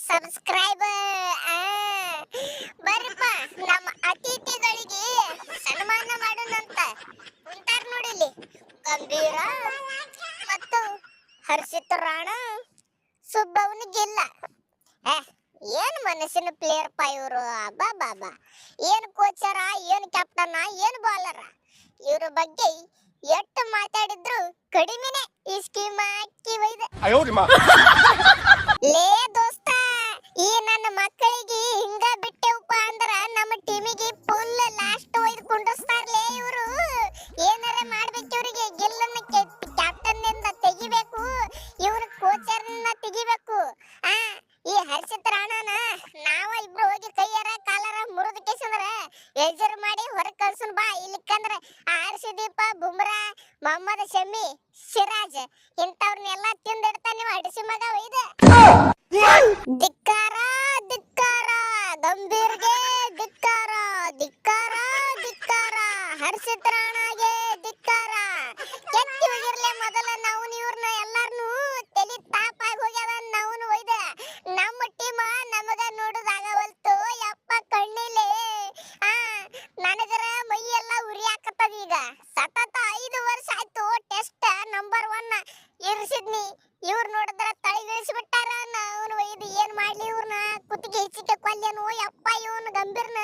Subscriber ಬರ್ರಿಪ್ಪ ನಮ್ಮ ಅತಿಥಿಗಳಿಗೆ ಸನ್ಮಾನ ಮಾಡೋಣಂತ. ಕುಂತಾರ ನೋಡಿಲ್ಲಿ. ಗಂಭೀರ ಮತ್ತು ಹರ್ಷಿತ್ ರಾಣ ಆ ಏನ್ ಮನಸ್ಸಿನ ಪ್ಲೇಯರ್ ಪಾ ಇವರು? ಅಬ್ಬಾ ಬಾಬಾ ಏನ್ ಕೋಚರ ಏನ್ ಕ್ಯಾಪ್ಟನ್ ಏನ್ ಬಾಲರ ಇವ್ರ ಬಗ್ಗೆ ಎಷ್ಟು ಮಾತಾಡಿದ್ರು ಕಡಿಮೆನೆ ಈ ಸ್ಕೀಮ್ ಅಕ್ಕಿ ಲೇ ಬಾ ಇಲ್ಲಿಕ್ಕಂದ್ರ ಆರ್ಸಿದೀಪ, ಬುಮ್ರಾ, ಮೊಹಮ್ಮದ್ ಶಮಿ, ಸಿರಾಜ್ ಇಂಥವ್ರನ್ನೆಲ್ಲ ತಿಂದಿಡ್ತಾನೆ ನೀವು ಅಡಿಸಿ ಮಗ ಒಯ್ದ ಧಿಕ್ಕಾರ ಧಿಕ್ಕಾರ, ಗಂಭೀರ್ಗೆ ಧಿಕ್ಕಾರ ಧಿಕ್ಕಾರ ಧಿಕ್ಕಾರ, ಹರ್ಷಿತ್ ಸತತ ಐದು ವರ್ಷ ಆಯ್ತು ಟೆಸ್ಟ್ ನಂಬರ್ ಒನ್ ಇರಿಸಿದ್ನಿ ಇವ್ರು ನೋಡಿದ್ರ ತಳಿಗಿಳಿಸ್ಬಿಟ್ಟಾರ ಅವನು ಒಯ್ದು ಏನ್ ಮಾಡ್ಲಿ ಇವ್ರನ್ನ ಕುತ್ತಿಗೆ ಹೆಚ್ಚಿಗೆ ಕೊಲ್ಲೇನು ಯಪ್ಪ ಇವನು ಗಂಭೀರ್ನ.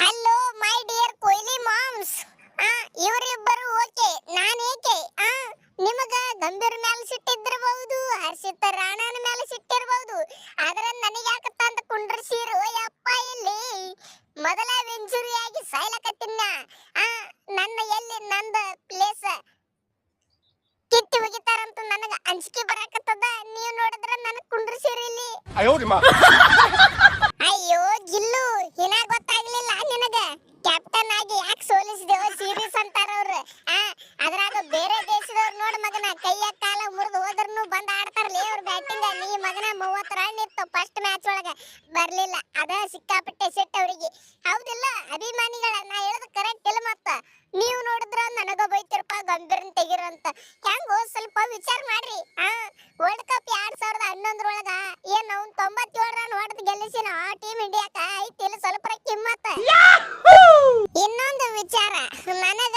ಹಲೋ ಮೈ ಡಿಯರ್ ಕೊಹ್ಲಿ ಮಾಮ್ಸ್ ಇವರಿಬ್ಬರು ಓಕೆ, ನಾನು ಏಕೆ? ಆ, ನಿಮಗ ಗಂಭೀರ್ ಮೇಲೆ ಸಿಟ್ಟಿದ್ದಿರಬಹುದು ಹರ್ಷಿತ ರಾಣನ ಮೇಲೆ ಸಿಟ್ಟಿರಬಹುದು ಆದ್ರೆ ನನಗೆ ಯಾಕತ್ತ ಅಂಜಿಕೆ ಬರಾಕತ್ತದ? ನೀವ್ ನೋಡಿದ್ರ ನನ್ ಕುಂಡ್ರಿಸಿರಿ ಇಲ್ಲಿ ಅಯ್ಯೋ ಜಿಲ್ಲು ಹಿನ ಗೊತ್ತಾಗ್ಲಿಲ್ಲ ನಿನಗ? ಕ್ಯಾಪ್ಟನ್ ಆಗಿ ಯಾಕೆ ಸೋಲಿಸಿದೆವು ಸೀರೀಸ್ ಅಂತಾರ ಆ ಅದ್ರಾಗ ಬೇರೆ ದೇಶದವ್ರು ನೋಡ್ ಮಗನ. ಕೈಯ ಕಾಲ ಮುರಿದು ಹೋದ್ರು ಬಂದ ಆಡ್ತಾರಲಿ ಅವ್ರ ಬ್ಯಾಟಿಂಗ್ ನೀ ಮಗನ ಮೂವತ್ತು ರನ್ ಇತ್ತು ಫಸ್ಟ್ ಮ್ಯಾಚ್ ಒಳಗ ಬರಲಿಲ್ಲ. ಅದ ಸಿಕ್ಕಾಪಟ್ಟೆ ಸಿಟ್ಟು ಅವರಿಗೆ. ಹೌದಿಲ್ಲ ಅಭಿಮಾನಿಗಳ ನಾ ಹೇಳೋದು ಕರೆಕ್ಟ್ ಇಲ್ಲ ಮತ್ತೆ. ನೀವು ನೋಡಿದ್ರ ನನಗ ಬೈತಿರಪ್ಪ ಗಂಭೀರನ್ ತೆಗಿರಂತ ಹೆಂಗೋ ಸ್ವಲ್ಪ ವಿಚಾರ ಮಾಡ್ರಿ. ಆ ವರ್ಲ್ಡ್ ಕಪ್ ಎರಡ್ ಸಾವಿರದ ಹನ್ನೊಂದರೊಳಗ ಏನ್ ಅವ್ನ್ ತೊಂಬತ್ತೇಳು ರನ್ ಹೊಡೆದು ಗೆಲ್ಲಿಸಿನ ಆ ಟೀಮ್ ಇಂಡಿಯಾಕ ಐತಿ ಇಲ್ಲ ಸ್ವಲ್ಪ ಕಿಮ್ಮತ್ತ. ಇನ್ನೊಂದು ವಿಚಾರ. ನನಗ